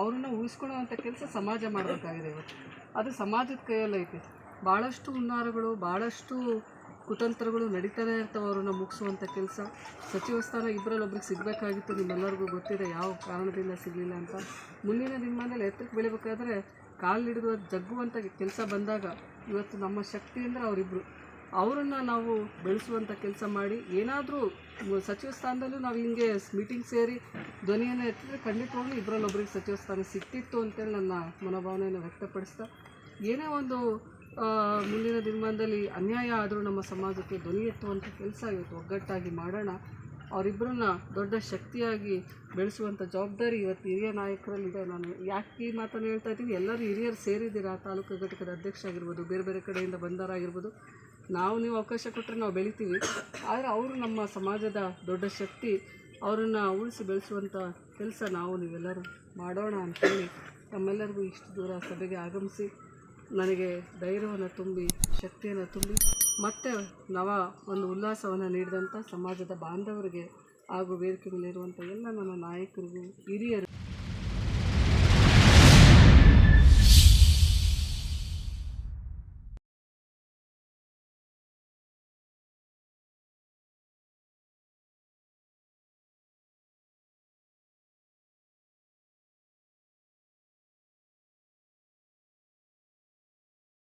ಅವ್ರನ್ನ ಉಳಿಸ್ಕೊಳ್ಳೋವಂಥ ಕೆಲಸ ಸಮಾಜ ಮಾಡಬೇಕಾಗಿದೆ ಇವತ್ತು. ಅದು ಸಮಾಜದ ಕೈಯಲ್ಲೈತೆ ಭಾಳಷ್ಟು ಹುನ್ನಾರಗಳು ಭಾಳಷ್ಟು ಕುತಂತ್ರಗಳು ನಡೀತಾನೆ ಇರ್ತವೆ ಅವ್ರನ್ನ ಮುಗಿಸುವಂಥ ಕೆಲಸ. ಸಚಿವ ಸ್ಥಾನ ಇಬ್ಬರಲ್ಲೊಬ್ರಿಗೆ ಸಿಗಬೇಕಾಗಿತ್ತು, ನಿಮ್ಮೆಲ್ಲರಿಗೂ ಗೊತ್ತಿದೆ, ಯಾವ ಕಾರಣದಿಂದ ಸಿಗಲಿಲ್ಲ ಅಂತ. ಮುಂದಿನ ದಿನಮಾನದಲ್ಲಿ ಎತ್ತಕ್ಕೆ ಬೆಳಿಬೇಕಾದ್ರೆ ಕಾಲು ಹಿಡಿದು ಜಗ್ಗುವಂಥ ಕೆಲಸ ಬಂದಾಗ ಇವತ್ತು ನಮ್ಮ ಶಕ್ತಿ ಅಂದರೆ ಅವರಿಬ್ಬರು ಅವರನ್ನು ನಾವು ಬೆಳೆಸುವಂಥ ಕೆಲಸ ಮಾಡಿ ಏನಾದರೂ ಸಚಿವ ಸ್ಥಾನದಲ್ಲೂ ನಾವು ಹಿಂಗೆ ಮೀಟಿಂಗ್ ಸೇರಿ ಧ್ವನಿಯನ್ನು ಎತ್ತಿದ್ರೆ ಖಂಡಿತವಾಗ್ಲೂ ಇಬ್ಬರಲ್ಲೊಬ್ರಿಗೆ ಸಚಿವ ಸ್ಥಾನ ಸಿಕ್ತಿತ್ತು ಅಂತೇಳಿ ನನ್ನ ಮನೋಭಾವನೆಯನ್ನು ವ್ಯಕ್ತಪಡಿಸ್ತಾ ಏನೇ ಒಂದು ಮುಂದಿನ ದಿನಮಾನದಲ್ಲಿ ಅನ್ಯಾಯ ಆದರೂ ನಮ್ಮ ಸಮಾಜಕ್ಕೆ ಧ್ವನಿ ಎತ್ತುವಂಥ ಕೆಲಸ ಇವತ್ತು ಒಗ್ಗಟ್ಟಾಗಿ ಮಾಡೋಣ. ಅವರಿಬ್ಬರನ್ನ ದೊಡ್ಡ ಶಕ್ತಿಯಾಗಿ ಬೆಳೆಸುವಂಥ ಜವಾಬ್ದಾರಿ ಇವತ್ತು ಹಿರಿಯ ನಾಯಕರಲ್ಲಿದೆ. ನಾನು ಯಾಕೆ ಈ ಮಾತನ್ನು ಹೇಳ್ತಾ ಇದ್ದೀನಿ? ಎಲ್ಲರೂ ಹಿರಿಯರು ಸೇರಿದ್ದೀರಾ? ತಾಲೂಕು ಘಟಕದ ಅಧ್ಯಕ್ಷ ಆಗಿರ್ಬೋದು ಬೇರೆ ಬೇರೆ ಕಡೆಯಿಂದ ಬಂದವರಾಗಿರ್ಬೋದು. ನಾವು ನೀವು ಅವಕಾಶ ಕೊಟ್ಟರೆ ನಾವು ಬೆಳಿತೀವಿ. ಆದರೆ ಅವರು ನಮ್ಮ ಸಮಾಜದ ದೊಡ್ಡ ಶಕ್ತಿ. ಅವರನ್ನು ಉಳಿಸಿ ಬೆಳೆಸುವಂಥ ಕೆಲಸ ನಾವು ನೀವೆಲ್ಲರೂ ಮಾಡೋಣ ಅಂತೇಳಿ ನಮ್ಮೆಲ್ಲರಿಗೂ ಇಷ್ಟು ದೂರ ಸಭೆಗೆ ಆಗಮಿಸಿ ನನಗೆ ಧೈರ್ಯವನ್ನು ತುಂಬಿ, ಶಕ್ತಿಯನ್ನು ತುಂಬಿ, ಮತ್ತೆ ನವ ಒಂದು ಉಲ್ಲಾಸವನ್ನು ನೀಡಿದಂಥ ಸಮಾಜದ ಬಾಂಧವರಿಗೆ ಹಾಗೂ ವೇದಿಕೆ ಮೇಲಿರುವಂಥ ಎಲ್ಲ ನನ್ನ ನಾಯಕರಿಗೂ ಹಿರಿಯರು